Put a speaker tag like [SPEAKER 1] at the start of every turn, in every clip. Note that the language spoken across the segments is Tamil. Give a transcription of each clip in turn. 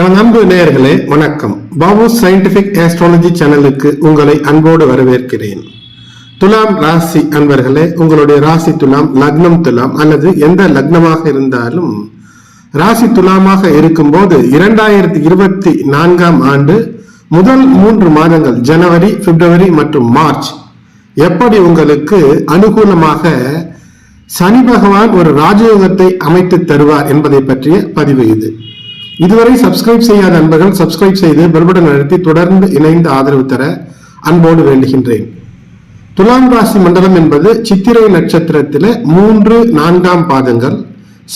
[SPEAKER 1] என் அன்பு நேயர்களே வணக்கம். பாபு சயின்டிபிக் ஆஸ்ட்ராலஜி சேனலுக்கு உங்களை அன்போடு வரவேற்கிறேன். துலாம் ராசி அன்பர்களே உங்களுடைய ராசி துலாம் லக்னம் துலாம் அல்லது எந்த லக்னமாக இருந்தாலும் ராசி துலாமாக இருக்கும்போது இரண்டாயிரத்தி இருபத்தி நான்காம் ஆண்டு முதல் மூன்று மாதங்கள் ஜனவரி பிப்ரவரி மற்றும் மார்ச் எப்படி உங்களுக்கு அனுகூலமாக சனி பகவான் ஒரு ராஜயோகத்தை அமைத்து தருவார் என்பதை பற்றிய பதிவு இது. இதுவரை சப்ஸ்கிரைப் செய்யாத அன்பர்கள் சப்ஸ்கிரைப் செய்து பெல்பட்டன் அழுத்தி தொடர்ந்து இணைந்து ஆதரவு தர அன்போடு வேண்டுகின்றேன். துலாம் ராசி மண்டலம் என்பது சித்திரை நட்சத்திரத்தில மூன்று நான்காம் பாதங்கள்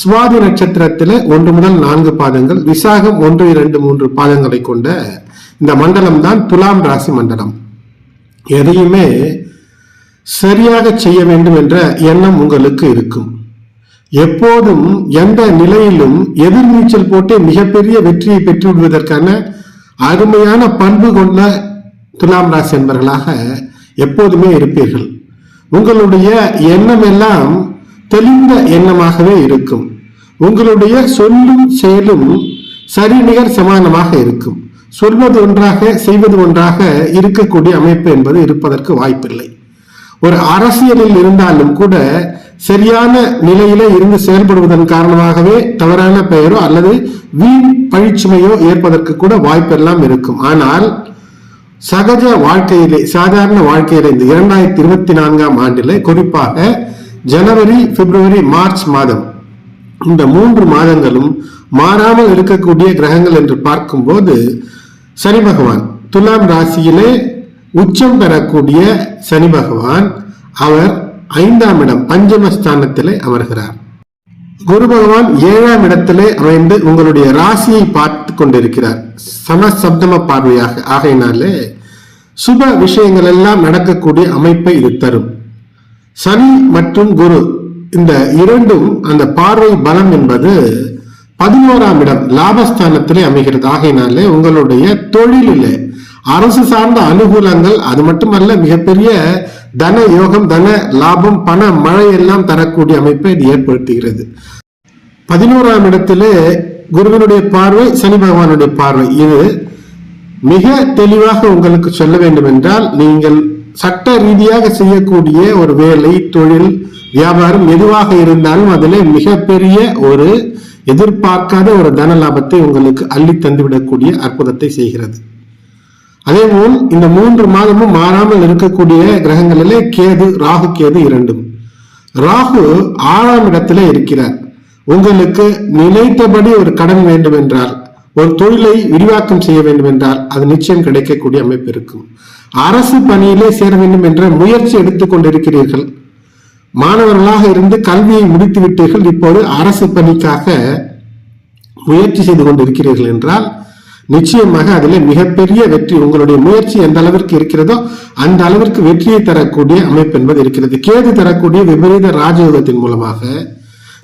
[SPEAKER 1] சுவாதி நட்சத்திரத்தில ஒன்று முதல் நான்கு பாதங்கள் விசாகம் ஒன்று இரண்டு மூன்று பாதங்களை கொண்ட இந்த மண்டலம் தான் துலாம் ராசி மண்டலம். எதையுமே சரியாக செய்ய வேண்டும் என்ற எண்ணம் உங்களுக்கு இருக்கும். எப்போதும் எந்த நிலையிலும் எதிர்நீச்சல் போட்டு மிகப்பெரிய வெற்றியை பெற்று விடுவதற்கான அருமையான பண்பு கொண்ட துலாம் ராசி என்பவர்களாக எப்போதுமே இருப்பீர்கள். உங்களுடைய எண்ணம் எல்லாம் தெளிந்த எண்ணமாகவே இருக்கும். உங்களுடைய சொல்லும் செயலும் சரிநிகர் சமானமாக இருக்கும். சொல்வது ஒன்றாக செய்வது ஒன்றாக இருக்கக்கூடிய அமைப்பு என்பது இருப்பதற்கு வாய்ப்பில்லை. ஒரு அரசியலில் இருந்தாலும் கூட சரியான நிலையில இருந்து செயல்படுவதன் காரணமாகவே தவறான பெயரோ அல்லது வீண் பழிச்சுமையோ ஏற்பதற்கு கூட வாய்ப்பெல்லாம் இருக்கும். ஆனால் சகஜ வாழ்க்கையிலே சாதாரண வாழ்க்கையிலே இந்த இரண்டாயிரத்தி இருபத்தி நான்காம் ஆண்டில குறிப்பாக ஜனவரி பிப்ரவரி மார்ச் மாதம் இந்த மூன்று மாதங்களும் மாறாமல் இருக்கக்கூடிய கிரகங்கள் என்று பார்க்கும்போது சனி பகவான் துலாம் ராசியிலே உச்சம் பெறக்கூடிய சனி பகவான் அவர் ஐந்தாம் இடம் பஞ்சமஸ்தானத்திலே அமர்கிறார். குரு பகவான் ஏழாம் இடத்திலே அமைந்து உங்களுடைய ராசியை பார்த்து கொண்டிருக்கிறார். சமசப்தம பார்வையாக. ஆகையினாலே சுப விஷயங்கள் எல்லாம் நடக்கக்கூடிய அமைப்பை இது தரும். சனி மற்றும் குரு இந்த இரண்டும் அந்த பார்வை பலம் என்பது பதினோராம் இடம் லாபஸ்தானத்திலே அமைகிறது. ஆகையினாலே உங்களுடைய தொழிலிலே அரசு சார்ந்த அனுகூலங்கள் அது மட்டுமல்ல மிகப்பெரிய தன யோகம் தன லாபம் பண மழை எல்லாம் தரக்கூடிய அமைப்பை இது ஏற்படுத்துகிறது. பதினோராம் இடத்திலே குருவினுடைய பார்வை சனி பகவானுடைய பார்வை. இது மிக தெளிவாக உங்களுக்கு சொல்ல வேண்டும் என்றால் நீங்கள் சட்ட ரீதியாக செய்யக்கூடிய ஒரு வேலை தொழில் வியாபாரம் எதுவாக இருந்தாலும் அதில் மிகப்பெரிய ஒரு எதிர்பார்க்காத ஒரு தன லாபத்தை உங்களுக்கு அள்ளி தந்துவிடக்கூடிய அற்புதத்தை செய்கிறது. அதேபோல் இந்த மூன்று மாதமும் மாறாமல் இருக்கக்கூடிய கிரகங்களிலே கேது ராகு கேது இரண்டும். ராகு ஆறாம் இடத்திலே இருக்கிறார். உங்களுக்கு நினைத்தபடி ஒரு கடன் வேண்டும் என்றால் ஒரு தொழிலை விரிவாக்கம் செய்ய வேண்டும் என்றால் அது நிச்சயம் கிடைக்கக்கூடிய அமைப்பு இருக்கும். அரசு பணியிலே சேர வேண்டும் என்ற முயற்சி எடுத்துக் கொண்டிருக்கிறீர்கள். மாணவர்களாக இருந்து கல்வியை முடித்து விட்டீர்கள் இப்போது அரசு பணிக்காக முயற்சி செய்து கொண்டிருக்கிறீர்கள் என்றால் நிச்சயமாக அதில் மிகப்பெரிய வெற்றி உங்களுடைய முயற்சி எந்த அளவிற்கு இருக்கிறதோ அந்த அளவிற்கு வெற்றியை தரக்கூடிய அமைப்பு என்பது இருக்கிறது. கேது தரக்கூடிய விபரீத ராஜயோகத்தின் மூலமாக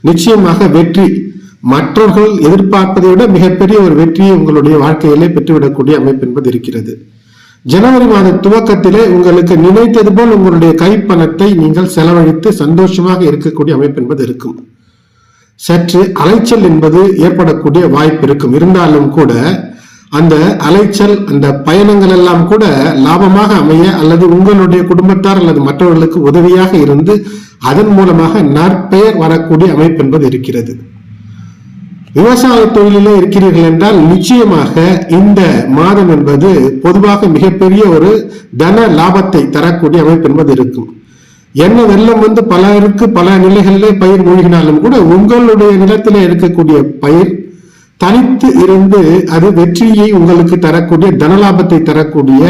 [SPEAKER 1] நிச்சயமாக வெற்றி மற்றவர்கள் எதிர்பார்ப்பதை விட மிகப்பெரிய ஒரு வெற்றியை உங்களுடைய வாழ்க்கையிலே பெற்றுவிடக்கூடிய அமைப்பு என்பது இருக்கிறது. ஜனவரி மாத துவக்கத்திலே உங்களுக்கு நினைத்தது போல் உங்களுடைய கைப்பணத்தை நீங்கள் செலவழித்து சந்தோஷமாக இருக்கக்கூடிய அமைப்பு என்பது இருக்கும். சற்று அலைச்சல் என்பது ஏற்படக்கூடிய வாய்ப்பு இருக்கும். இருந்தாலும் கூட அந்த அலைச்சல் அந்த பயணங்கள் எல்லாம் கூட லாபமாக அமைய அல்லது உங்களுடைய குடும்பத்தார் அல்லது மற்றவர்களுக்கு உதவியாக இருந்து அதன் மூலமாக நற்பெயர் வரக்கூடிய அமைப்பு என்பது இருக்கிறது. விவசாய தொழிலிலே இருக்கிறீர்கள் என்றால் நிச்சயமாக இந்த மாதம் என்பது பொதுவாக மிகப்பெரிய ஒரு தன லாபத்தை தரக்கூடிய அமைப்பு என்பது இருக்கும். என்ன வெள்ளம் வந்து பலருக்கு பல நிலைகளிலே பயிர் மூழ்கினாலும் கூட உங்களுடைய நிலத்திலே இருக்கக்கூடிய பயிர் தனித்து இருந்து அது வெற்றியை உங்களுக்கு தரக்கூடிய தனலாபத்தை தரக்கூடிய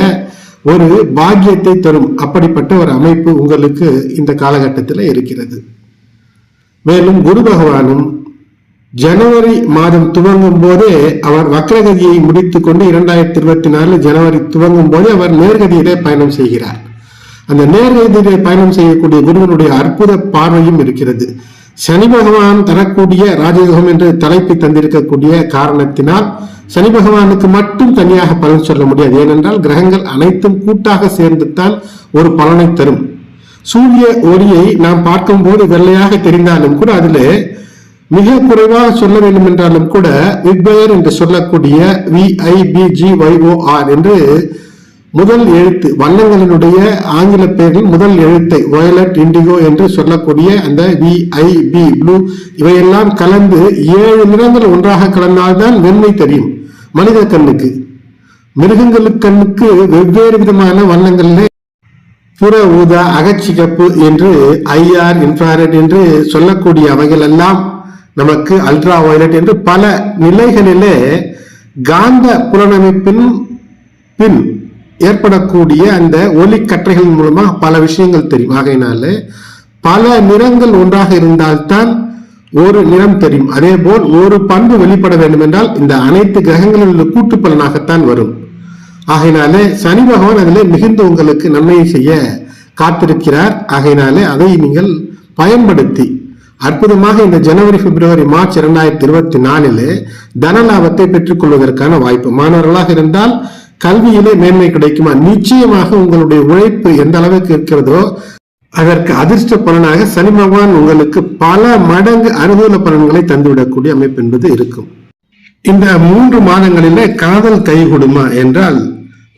[SPEAKER 1] ஒரு பாக்கியத்தை தரும் அப்படிப்பட்ட ஒரு அமைப்பு உங்களுக்கு இந்த காலகட்டத்தில் இருக்கிறது. மேலும் குரு பகவானும் ஜனவரி மாதம் துவங்கும் போதே அவர் வக்ரகதியை முடித்துக் கொண்டு இரண்டாயிரத்தி இருபத்தி நாலு ஜனவரி துவங்கும் போதே அவர் நேர்கதியிலே பயணம் செய்கிறார். அந்த நேர்கதியிலே பயணம் செய்யக்கூடிய குருவனுடைய அற்புத பார்வையும் இருக்கிறது. சனி பகவான் தரக்கூடிய ராஜயோகம் என்று தலைப்பை தந்திருக்கக்கூடிய காரணத்தினால் சனி பகவானுக்கு மட்டும் தனியாக பலன் சொல்ல முடியாது. ஏனென்றால் கிரகங்கள் அனைத்தும் கூட்டாக சேர்ந்துத்தான் ஒரு பலனை தரும். சூரிய ஒளியை நாம் பார்க்கும்போது வெள்ளையாக தெரிந்தாலும் கூட அதுல மிக குறைவாக சொல்ல வேண்டும் என்றாலும் கூட விக்பயர் என்று சொல்லக்கூடிய விஐபிஜிஒய்ஓஆர் என்று முதல் எழுத்து வண்ணங்களினுடைய ஆங்கில பெயரில் முதல் எழுத்தை வயலட் இண்டிகோ என்று சொல்லக்கூடிய அந்த விஐபி ப்ளூ இவையெல்லாம் கலந்து ஏழு நிறங்கள் ஒன்றாக கலந்தால்தான் வெண்மை தெரியும் மனித கண்ணுக்கு. மிருகங்களுக்கு கண்ணுக்கு வெவ்வேறு விதமான வண்ணங்கள்ல புற ஊதா அகச்சிகப்பு என்று ஐஆர் இன்ஃப்ராரெட் என்று சொல்லக்கூடிய அவைகள் எல்லாம் நமக்கு அல்ட்ரா வயலட் என்று பல நிலைகளிலே காந்த புலனமைப்பின் பின் ஏற்படக்கூடிய அந்த ஒளிக்கற்றைகள் மூலமா பல விஷயங்கள் தெரியும். ஆகையினால பல நிறங்கள் ஒன்றாக இருந்தால்தான் ஒரு நிறம் தெரியும். அதே போல் ஒரு பண்பு வெளிப்பட வேண்டும் என்றால் இந்த அனைத்து கிரகங்களில் உள்ள கூட்டு பலனாகத்தான் வரும். ஆகையினாலே சனி பகவான் அதில் மிகுந்த உங்களுக்கு நன்மையை செய்ய காத்திருக்கிறார். ஆகையினாலே அதை நீங்கள் பயன்படுத்தி அற்புதமாக இந்த ஜனவரி பிப்ரவரி மார்ச் இரண்டாயிரத்தி இருபத்தி நாலில் தன லாபத்தை பெற்றுக் கொள்வதற்கான வாய்ப்பு. மாணவர்களாக இருந்தால் கல்வியிலே மேன்மை கிடைக்குமா? நிச்சயமாக உங்களுடைய உழைப்பு எந்த அளவுக்கு இருக்கிறதோ அதற்கு அதிர்ஷ்ட பலனாக சனி பகவான் உங்களுக்கு பல மடங்கு அனுகூல பலன்களை தந்துவிடக்கூடிய அமைப்பு என்பது இருக்கும். இந்த மூன்று மாதங்களிலே காதல் கைகூடுமா என்றால்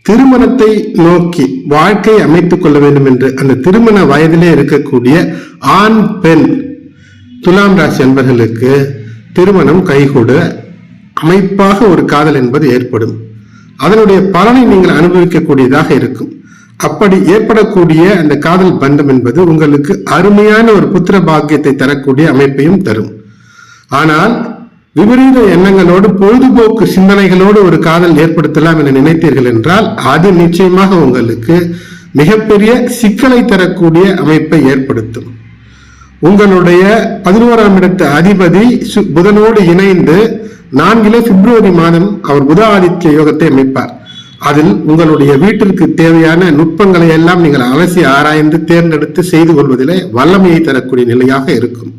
[SPEAKER 1] திருமணத்தை நோக்கி வாழ்க்கை அமைத்துக் கொள்ள வேண்டும் என்று அந்த திருமண வயதிலே இருக்கக்கூடிய ஆண் பெண் துலாம் ராசி அன்பர்களுக்கு திருமணம் கைகூட அமைப்பாக ஒரு காதல் என்பது ஏற்படும். அதனுடைய பலனை நீங்கள் அனுபவிக்கக்கூடியதாக இருக்கும். அப்படி ஏற்படக்கூடிய அந்த காதல் பந்தம் என்பது உங்களுக்கு அருமையான ஒரு புத்திர பாக்கியத்தை தரக்கூடிய அமைப்பையும் தரும். ஆனால் விபரீத எண்ணங்களோடு பொழுதுபோக்கு சிந்தனைகளோடு ஒரு காதல் ஏற்படுத்தலாம் என நினைத்தீர்கள் என்றால் அது நிச்சயமாக உங்களுக்கு மிகப்பெரிய சிக்கலை தரக்கூடிய அமைப்பை ஏற்படுத்தும். உங்களுடைய பதினோராம் இடத்து அதிபதி சு- புதனோடு இணைந்து நான்கிலே பிப்ரவரி மாதம் அவர் புத ஆதித்ய யோகத்தை அமைப்பார். அதில் உங்களுடைய வீட்டிற்கு தேவையான நுட்பங்களை எல்லாம் நீங்கள் அலசி ஆராய்ந்து தேர்ந்தெடுத்து செய்து கொள்வதிலே வல்லமையை தரக்கூடிய நிலையாக இருக்கும்.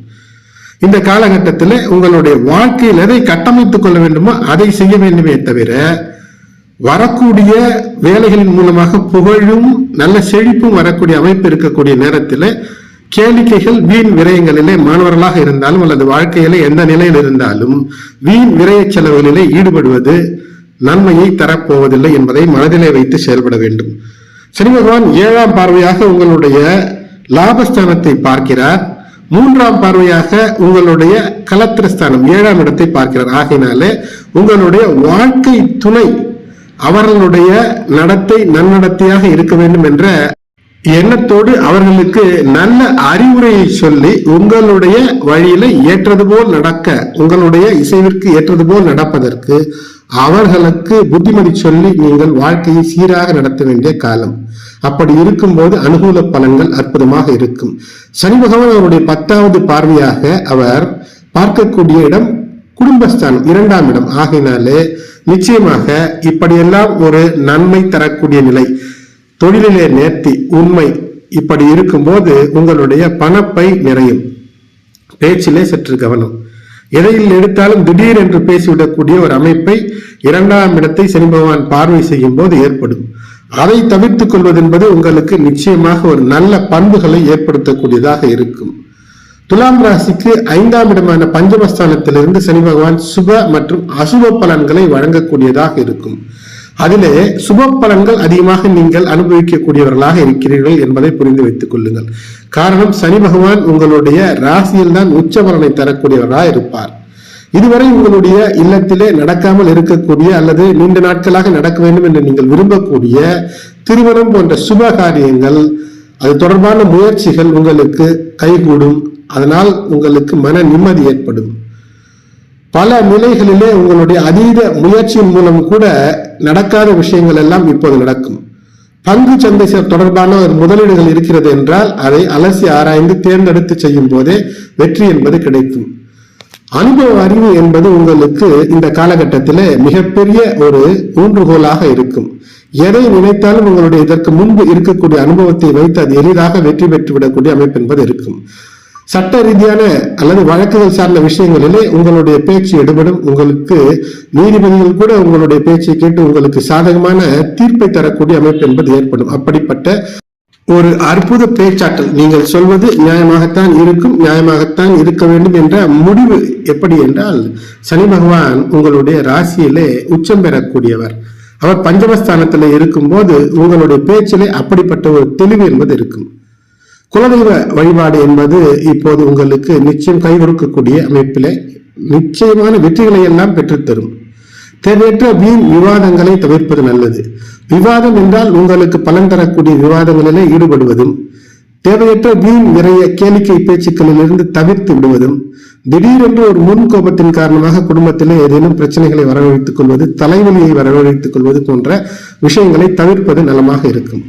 [SPEAKER 1] இந்த காலகட்டத்தில் உங்களுடைய வாழ்க்கையில் எதை கட்டமைத்துக் கொள்ள வேண்டுமோ அதை செய்ய வேண்டுமே தவிர வரக்கூடிய வேலைகளின் மூலமாக புகழும் நல்ல செழிப்பும் வரக்கூடிய அமைப்பு இருக்கக்கூடிய நேரத்தில் கேளிக்கைகள் வீண் விரயங்களிலே மாணவர்களாக இருந்தாலும் அல்லது வாழ்க்கையிலே எந்த நிலையில் இருந்தாலும் வீண் விரய செலவுகளிலே ஈடுபடுவது நன்மையை தரப்போவதில்லை என்பதை மனதிலே வைத்து செயல்பட வேண்டும். சனி பகவான் ஏழாம் பார்வையாக உங்களுடைய லாபஸ்தானத்தை பார்க்கிறார். மூன்றாம் பார்வையாக உங்களுடைய கலத்திரஸ்தானம் ஏழாம் இடத்தை பார்க்கிறார். ஆகையினாலே உங்களுடைய வாழ்க்கை துணை அவர்களுடைய நடத்தை நன்னடத்தையாக இருக்க வேண்டும் என்ற எண்ணத்தோடு அவர்களுக்கு நல்ல அறிவுரையை சொல்லி உங்களுடைய வழியில ஏற்றது போல் நடக்க உங்களுடைய இசைவிற்கு ஏற்றது போல் நடப்பதற்கு அவர்களுக்கு புத்திமதி சொல்லி நீங்கள் வாழ்க்கையை சீராக நடத்த வேண்டிய காலம். அப்படி இருக்கும்போது அனுகூல பலன்கள் அற்புதமாக இருக்கும். சனி பகவான் அவருடைய பத்தாவது பார்வையாக அவர் பார்க்கக்கூடிய இடம் குடும்பஸ்தானம் இரண்டாம் இடம். ஆகையினாலே நிச்சயமாக இப்படியெல்லாம் ஒரு நன்மை தரக்கூடிய நிலை. தொழிலிலே நேர்த்தி உண்மை இப்படி இருக்கும்போது உங்களுடைய பணப்பை நிறையும். பேச்சிலே சற்று கவனம். எதையில் எடுத்தாலும் திடீர் என்று பேசிவிடக்கூடிய ஒரு அமைப்பை இரண்டாம் இடத்தை சனி பகவான் பார்வை செய்யும் போது ஏற்படும். அதை தவிர்த்துக் கொள்வது என்பது உங்களுக்கு நிச்சயமாக ஒரு நல்ல பண்புகளை ஏற்படுத்தக்கூடியதாக இருக்கும். துலாம் ராசிக்கு ஐந்தாம் இடமான பஞ்சமஸ்தானத்திலிருந்து சனி பகவான் சுப மற்றும் அசுப பலன்களை வழங்கக்கூடியதாக இருக்கும். அதிலே சுப பலன்கள் அதிகமாக நீங்கள் அனுபவிக்கக்கூடியவர்களாக இருக்கிறீர்கள் என்பதை புரிந்து வைத்துக் கொள்ளுங்கள். காரணம் சனி பகவான் உங்களுடைய ராசியில் தான் உச்ச பலனை தரக்கூடியவராக இருப்பார். இதுவரை உங்களுடைய இல்லத்திலே நடக்காமல் இருக்கக்கூடிய அல்லது நீண்ட நாட்களாக நடக்க வேண்டும் என்று நீங்கள் விரும்பக்கூடிய திருமணம் போன்ற சுப காரியங்கள் அது தொடர்பான முயற்சிகள் உங்களுக்கு கைகூடும். அதனால் உங்களுக்கு மன நிம்மதி ஏற்படும். பல நிலைகளிலே உங்களுடைய அதீத முயற்சியின் மூலம் கூட நடக்காத விஷயங்கள் எல்லாம் இப்போது நடக்கும். பங்கு சந்தை தொடர்பான ஒரு முதலீடுகள் இருக்கிறது என்றால் அதை அலசி ஆராய்ந்து தேர்ந்தெடுத்து செய்யும் போதே வெற்றி என்பது கிடைக்கும். அனுபவ அறிவு என்பது உங்களுக்கு இந்த காலகட்டத்தில் மிகப்பெரிய ஒரு ஊன்றுகோலாக இருக்கும். எதை நினைத்தாலும் உங்களுடைய இதற்கு முன்பு இருக்கக்கூடிய அனுபவத்தை வைத்து அது எளிதாக வெற்றி பெற்றுவிடக்கூடிய அமைப்பு என்பது இருக்கும். சட்ட ரீதியான அல்லது வழக்குகள் சார்ந்த விஷயங்களிலே உங்களுடைய பேச்சு எடுபடும். உங்களுக்கு நீதிபதிகள் கூட உங்களுடைய பேச்சை கேட்டு உங்களுக்கு சாதகமான தீர்ப்பை தரக்கூடிய அமைப்பு என்பது ஏற்படும். அப்படிப்பட்ட ஒரு அற்புத பேச்சாற்றல். நீங்கள் சொல்வது நியாயமாகத்தான் இருக்கும் நியாயமாகத்தான் இருக்க வேண்டும் என்ற முடிவு எப்படி என்றால் சனி பகவான் உங்களுடைய ராசியிலே உச்சம் பெறக்கூடியவர். அவர் பஞ்சமஸ்தானத்தில் இருக்கும்போது உங்களுடைய பேச்சிலே அப்படிப்பட்ட ஒரு தெளிவு என்பது இருக்கும். குலதெய்வ வழிபாடு என்பது இப்போது உங்களுக்கு நிச்சயம் கை கொடுக்கக்கூடிய நிச்சயமான வெற்றிகளை எல்லாம் பெற்றுத்தரும். தேவையற்ற வீண் விவாதங்களை தவிர்ப்பது நல்லது. விவாதம் என்றால் உங்களுக்கு பலன் தரக்கூடிய விவாதங்களிலே ஈடுபடுவதும் தேவையற்ற வீண் நிறைய கேளிக்கை பேச்சுக்களிலிருந்து தவிர்த்து விடுவதும் திடீரென்று ஒரு முன் கோபத்தின் காரணமாக குடும்பத்திலே ஏதேனும் பிரச்சனைகளை வரவழைத்துக் கொள்வது தலைவலியை வரவழைத்துக் கொள்வது போன்ற விஷயங்களை தவிர்ப்பது நலமாக இருக்கும்.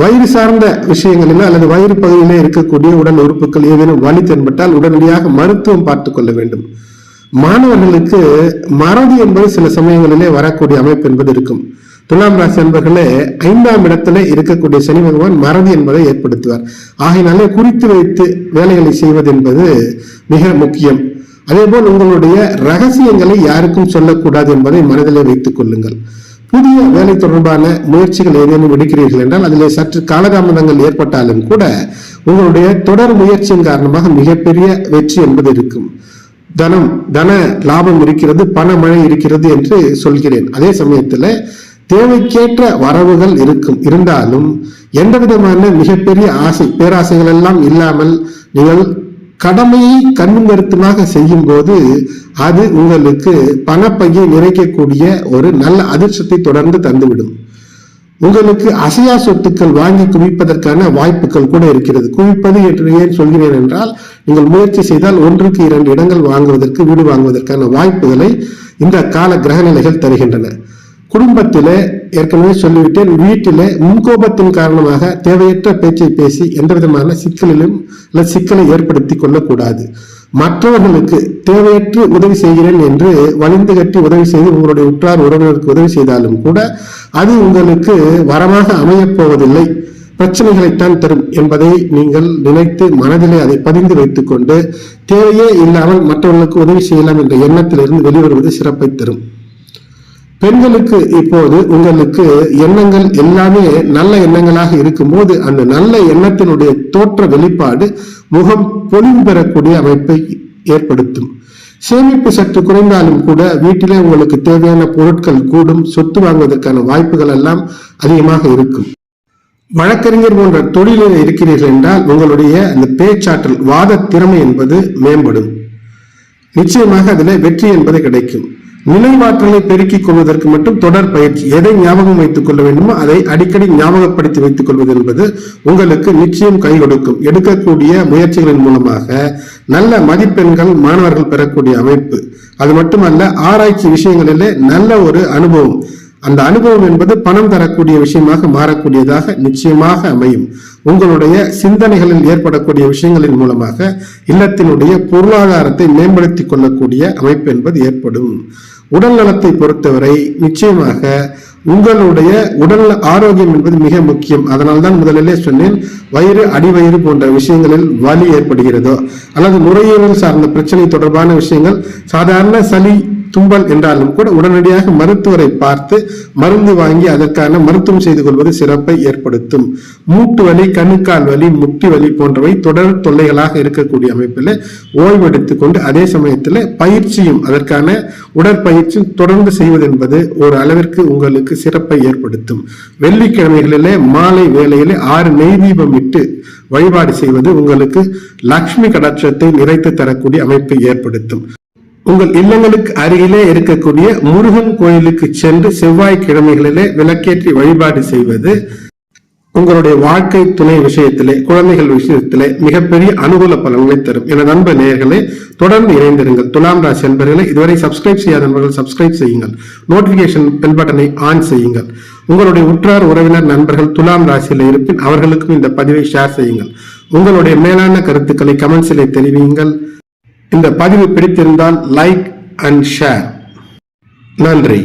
[SPEAKER 1] வயிறு சார்ந்த விஷயங்களில் அல்லது வயிறு பகுதியிலே இருக்கக்கூடிய உடல் உறுப்புகள் ஏதேனும் வலி தென்பட்டால் உடனடியாக மருத்துவம் பார்த்து கொள்ள வேண்டும். மாணவர்களுக்கு மறதி என்பது சில சமயங்களிலே வரக்கூடிய அமைப்பு என்பது இருக்கும். துலாம் ராசி என்பர்களே ஐந்தாம் இடத்துல இருக்கக்கூடிய சனி பகவான் மறதி என்பதை ஏற்படுத்துவார். ஆகையினாலே குறித்து வைத்து வேலைகளை செய்வது என்பது மிக முக்கியம். அதேபோல் உங்களுடைய ரகசியங்களை யாருக்கும் சொல்லக்கூடாது என்பதை மனதிலே வைத்துக் கொள்ளுங்கள். புதிய வேலை தொடர்பான முயற்சிகள் ஏதேனும் எடுக்கிறீர்கள் என்றால் அதிலே சற்று காலதாமதங்கள் ஏற்பட்டாலும் கூட உங்களுடைய தொடர் முயற்சியின் காரணமாக மிகப்பெரிய வெற்றி என்பது இருக்கும். தனம் தன லாபம் இருக்கிறது பண மழை இருக்கிறது என்று சொல்கிறேன். அதே சமயத்துல தேவைக்கேற்ற வரவுகள் இருக்கும். இருந்தாலும் எந்த விதமான மிகப்பெரிய ஆசை பேராசைகள் எல்லாம் இல்லாமல் நீங்கள் கடமையை கண்ணும் கருத்துமாக செய்யும் போது அது உங்களுக்கு பணப்பையை நிறைக்கக்கூடிய ஒரு நல்ல அதிர்ஷ்டத்தை தொடர்ந்து தந்துவிடும். உங்களுக்கு அசையா சொத்துக்கள் வாங்கி குவிப்பதற்கான வாய்ப்புகள் கூட இருக்கிறது. குவிப்பது என்று ஏன் சொல்கிறேன் என்றால் நீங்கள் முயற்சி செய்தால் ஒன்றுக்கு இரண்டு இடங்கள் வாங்குவதற்கு வீடு வாங்குவதற்கான வாய்ப்புகளை இந்த கால கிரகநிலைகள் தருகின்றன. குடும்பத்திலே ஏற்கனவே சொல்லிவிட்டேன் வீட்டிலே முன்கோபத்தின் காரணமாக தேவையற்ற பேச்சை பேசி எந்த விதமான சிக்கலிலும் அல்லது சிக்கலை ஏற்படுத்தி கொள்ளக்கூடாது. மற்றவர்களுக்கு தேவையற்று உதவி செய்கிறேன் என்று வலிந்து கட்டி உதவி செய்து உங்களுடைய உற்றார் உறவினருக்கு உதவி செய்தாலும் கூட அது உங்களுக்கு வரமாக அமையப் போவதில்லை. பிரச்சனைகளைத்தான் தரும் என்பதை நீங்கள் நினைத்து மனதிலே அதை பதிந்து வைத்துக்கொண்டு தேவையே இல்லாமல் மற்றவர்களுக்கு உதவி செய்யலாம் என்ற எண்ணத்திலிருந்து வெளிவருவது சிறப்பை தரும். பெண்களுக்கு இப்போது உங்களுக்கு எண்ணங்கள் எல்லாமே நல்ல எண்ணங்களாக இருக்கும்போது அந்த நல்ல எண்ணத்தினுடைய தோற்ற வெளிப்பாடு முகம் பொலிவு பெறக்கூடிய அமைப்பை ஏற்படுத்தும். சேமிப்பு சற்று குறைந்தாலும் கூட வீட்டிலே உங்களுக்கு தேவையான பொருட்கள் கூடும் சொத்து வாங்குவதற்கான வாய்ப்புகள் எல்லாம் அதிகமாக இருக்கும். வழக்கறிஞர் போன்ற தொழிலில் இருக்கிறீர்கள் என்றால் உங்களுடைய அந்த பேச்சாற்றல் வாத திறமை என்பது மேம்படும். நிச்சயமாக அதில் வெற்றி என்பது கிடைக்கும். நினைவாற்றலை பெருக்கிக் கொள்வதற்கு மட்டும் தொடர் பயிற்சி. எதை ஞாபகம் வைத்துக் கொள்ள வேண்டுமோ அதை அடிக்கடி ஞாபகப்படுத்தி வைத்துக் கொள்வது என்பது உங்களுக்கு நிச்சயம் கை கொடுக்கும். எடுக்கக்கூடிய முயற்சிகளின் மூலமாக நல்ல மதிப்பெண்கள் மாணவர்கள் பெறக்கூடிய அமைப்பு. அது மட்டுமல்ல ஆராய்ச்சி விஷயங்களிலே நல்ல ஒரு அனுபவம். அந்த அனுபவம் என்பது பணம் தரக்கூடிய விஷயமாக மாறக்கூடியதாக நிச்சயமாக அமையும். உங்களுடைய சிந்தனைகளில் ஏற்படக்கூடிய விஷயங்களின் மூலமாக இல்லத்தினுடைய பொருளாதாரத்தை மேம்படுத்திக் கொள்ளக்கூடிய அமைப்பு என்பது ஏற்படும். உடல் நலத்தை பொறுத்தவரை நிச்சயமாக உங்களுடைய உடல் ஆரோக்கியம் என்பது மிக முக்கியம். அதனால்தான் முதலிலே சொன்னேன் வயிறு அடிவயிறு போன்ற விஷயங்களில் வலி ஏற்படுகிறதோ அல்லது நுரையீரல் சார்ந்த பிரச்சனை தொடர்பான விஷயங்கள் சாதாரண சளி தும்பல் என்றாலும் கூட உடனடியாக மருத்துவரை பார்த்து மருந்து வாங்கி அதற்கான மருத்துவம் செய்து கொள்வது சிறப்பை ஏற்படுத்தும். மூட்டு வலி கணுக்கால் வலி முட்டி வலி போன்றவை தொடர் தொல்லைகளாக இருக்கக்கூடிய அமைப்பில் ஓய்வெடுத்து கொண்டு அதே சமயத்தில் பயிற்சியும் அதற்கான உடற்பயிற்சியும் தொடர்ந்து செய்வது என்பது ஒரு அளவிற்கு உங்களுக்கு சிறப்பை ஏற்படுத்தும். வெள்ளிக்கிழமைகளிலே மாலை வேளையிலே ஆறு நெய் தீபம் இட்டு வழிபாடு செய்வது உங்களுக்கு லக்ஷ்மி கடாட்சத்தை நிறைத்து தரக்கூடிய அமைப்பை ஏற்படுத்தும். உங்கள் இல்லங்களுக்கு அருகிலே இருக்கக்கூடிய முருகன் கோயிலுக்கு சென்று செவ்வாய்க்கிழமைகளிலே விளக்கேற்றி வழிபாடு செய்வது உங்களுடைய வாழ்க்கை துணை விஷயத்திலே குழந்தைகள் விஷயத்திலே மிகப்பெரிய அனுகூல பலன்களை தரும். என நண்ப நேர்களை தொடர்ந்து இணைந்திருங்கள். துலாம் ராசி என்பர்களை இதுவரை சப்ஸ்கிரைப் செய்யாத நண்பர்கள் சப்ஸ்கிரைப் செய்யுங்கள். நோட்டிபிகேஷன் பெல் பட்டனை ஆன் செய்யுங்கள். உங்களுடைய உற்றார் உறவினர் நண்பர்கள் துலாம் ராசியில் இருப்பின் அவர்களுக்கும் இந்த பதிவை ஷேர் செய்யுங்கள். உங்களுடைய மேலான கருத்துக்களை கமெண்ட்ஸிலே தெரிவியுங்கள். இந்த பதிவு பிடித்திருந்தால் லைக் அண்ட் ஷேர் நன்றி.